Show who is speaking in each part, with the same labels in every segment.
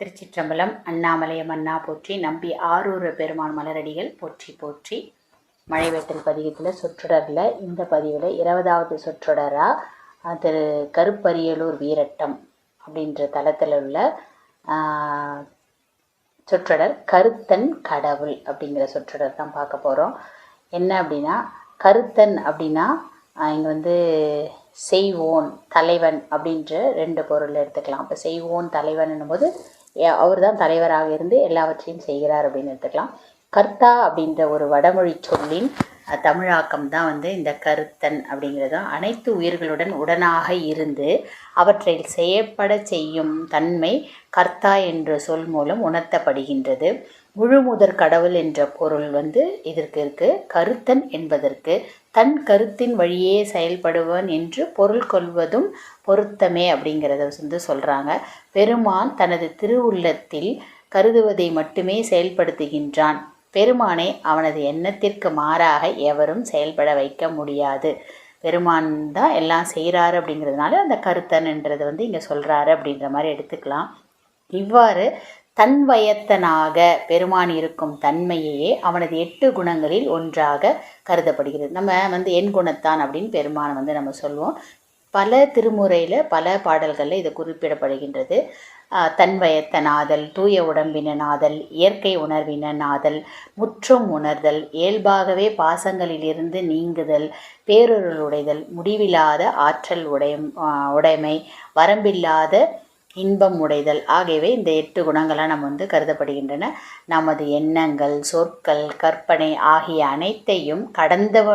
Speaker 1: திருச்சிற்றம்பலம் அண்ணாமலையம் அண்ணா போற்றி நம்பி ஆரூர பெருமான் மலரடிகள் போற்றி போற்றி. மழைவேட்டல் பதிகத்தில் சொற்றொடரில் இந்த பதிவில் இருபதாவது சொற்றொடராக திரு கருப்பரியலூர் வீரட்டம் அப்படின்ற தளத்தில் உள்ள சொற்றொடர் கருத்தன் கடவுள் அப்படிங்கிற சொற்றொடர் தான் பார்க்க போகிறோம் என்ன அப்படின்னா கருத்தன் அப்படின்னா இங்கே வந்து செய்வோன் தலைவன் அப்படின்ற ரெண்டு பொருள் எடுத்துக்கலாம். இப்போ செய்வோன் தலைவன் போது அவர் தான் தலைவராக இருந்து எல்லாவற்றையும் செய்கிறார் அப்படின்னு எடுத்துக்கலாம். கர்த்தா அப்படின்ற ஒரு வடமொழி சொல்லின் தமிழாக்கம் தான் வந்து இந்த கருத்தன் அப்படிங்கிறது. அனைத்து உயிர்களுடன் உடனாக இருந்து அவற்றை செய்யப்பட செய்யும் தன்மை கர்த்தா என்ற சொல் மூலம் உணர்த்தப்படுகின்றது. முழுமுதற் கடவுள் என்ற பொருள் வந்து இதற்கு இருக்கு. கருத்தன் என்பதற்கு தன் கருத்தின் வழியே செயல்படுவன் என்று பொருள் கொள்வதும் பொருத்தமே அப்படிங்கிறத வந்து சொல்கிறாங்க பெருமான் தனது திருவுள்ளத்தில் கருதுவதை மட்டுமே செயல்படுத்துகின்றான். பெருமானை அவனது எண்ணத்திற்கு மாறாக எவரும் செயல்பட வைக்க முடியாது. பெருமான் தான் எல்லாம் செய்கிறாரு அப்படிங்கிறதுனால அந்த கருத்தன்ன்றது வந்து இங்கே சொல்கிறாரு அப்படின்ற மாதிரி எடுத்துக்கலாம். இவ்வாறு தன்வயத்தனாக பெருமான் இருக்கும் தன்மையையே அவனது எட்டு குணங்களில் ஒன்றாக கருதப்படுகிறது. நம்ம வந்து என் குணத்தான் அப்படின்னு பெருமானை வந்து நம்ம சொல்லுவோம் பல திருமுறையில் பல பாடல்களில் இது குறிப்பிடப்படுகின்றது. தன்வயத்த தன்வயத்தனாதல் தூய உடம்பினனாதல் இயற்கை உணர்வினனாதல் முற்றும் உணர்தல் இயல்பாகவே பாசங்களிலிருந்து நீங்குதல் பேரொருளுடைதல் முடிவில்லாத ஆற்றல் உடையும் உடைமை வரம்பில்லாத இன்பம் உடைதல். ஆகியவை இந்த எட்டு குணங்களாக நம்ம வந்து கருதப்படுகின்றன. நமது எண்ணங்கள் சொற்கள் கற்பனை ஆகிய அனைத்தையும் கடந்தவ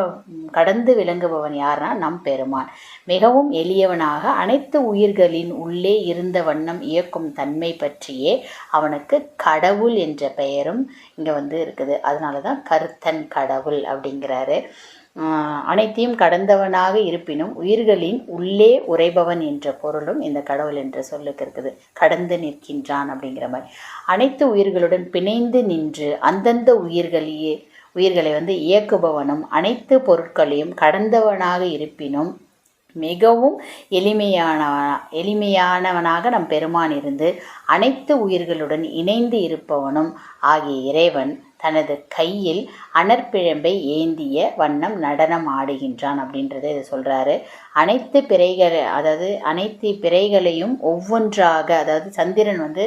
Speaker 1: கடந்து விளங்குபவன் யார்னா நம் பெருமான். மிகவும் எளியவனாக அனைத்து உயிர்களின் உள்ளே இருந்த வண்ணம் இயக்கும் தன்மை பற்றியே அவனுக்கு கடவுள் என்ற பெயரும் இங்கே வந்து இருக்குது. அதனால தான் கருத்தன் கடவுள் அப்படிங்கிறாரு. அனைத்தையும் கடந்தவனாக இருப்பினும் உயிர்களின் உள்ளே உறைபவன் என்ற பொருளும் இந்த கடவுள் என்ற சொல்லுக்கு இருக்குது. கடந்து நிற்கின்றான் அப்படிங்கிற மாதிரி. அனைத்து உயிர்களுடன் பிணைந்து நின்று அந்தந்த உயிர்களையே உயிர்களை வந்து இயக்குபவனும் அனைத்து பொருட்களையும் கடந்தவனாக இருப்பினும் மிகவும் எளிமையான எளிமையானவனாக நம் பெருமான் இருந்து அனைத்து உயிர்களுடன் இணைந்து இருப்பவனும் ஆகிய இறைவன் தனது கையில் அனற்பிழம்பை ஏந்திய வண்ணம் நடனம் ஆடுகின்றான் அப்படின்றத இதை சொல்கிறாரு அனைத்து பிறைகளை அதாவது அனைத்து பிறைகளையும் ஒவ்வொன்றாக அதாவது சந்திரன் வந்து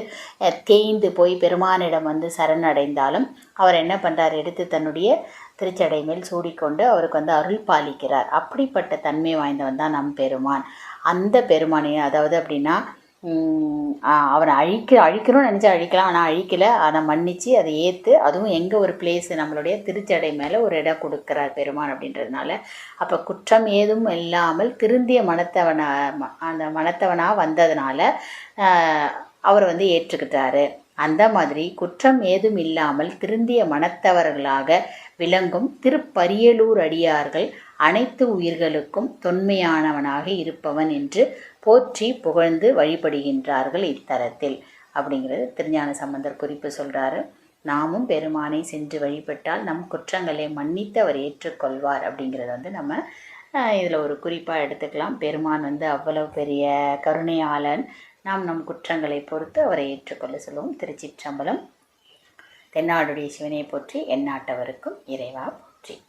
Speaker 1: தேய்ந்து போய் பெருமானிடம் வந்து சரணடைந்தாலும் அவர் என்ன பண்ணுறார் எடுத்து தன்னுடைய திருச்சடை மேல் சூடிக்கொண்டு அவருக்கு வந்து அருள் பாலிக்கிறார். அப்படிப்பட்ட தன்மை வாய்ந்தவன் தான் நம் பெருமான். அந்த பெருமானையும் அதாவது அப்படின்னா அவரை அழிக்க அழிக்கணும்னு நினச்சா அழிக்கலாம் ஆனால் அழிக்கலை. அதை மன்னித்து அதை ஏற்று அதுவும் எங்கே ஒரு பிளேஸ் நம்மளுடைய திருச்சடை மேலே ஒரு இடம் கொடுக்குறார் பெருமான் அப்படின்றதுனால. அப்போ குற்றம் ஏதும் இல்லாமல் திருந்திய மனத்தவனாக அந்த மனத்தவனாக வந்ததுனால அவர் வந்து ஏற்றுக்கிட்டாரு. அந்த மாதிரி குற்றம் ஏதும் இல்லாமல் திருந்திய மனத்தவர்களாக விளங்கும் திருப்பரியலூர் அடியார்கள் அனைத்து உயிர்களுக்கும் தொன்மையானவனாக இருப்பவன் என்று போற்றி புகழ்ந்து வழிபடுகின்றார்கள் இத்தலத்தில். அப்படிங்கிறது திருஞான சம்பந்தர் குறிப்பு சொல்கிறாரு நாமும் பெருமானை சென்று வழிபட்டால் நம் குற்றங்களை மன்னித்து அவர் ஏற்றுக்கொள்வார் அப்படிங்கிறத வந்து நம்ம இதில் ஒரு குறிப்பாக எடுத்துக்கலாம். பெருமான் வந்து அவ்வளவு பெரிய கருணையாளன். நாம் நம் குற்றங்களை பொறுத்து அவரை ஏற்றுக்கொள்ள சொல்லுவோம். திருச்சிற்றம்பலம். தென்னாடுடைய சிவனை போற்றி எந்நாட்டவருக்கும் இறைவா போற்றி.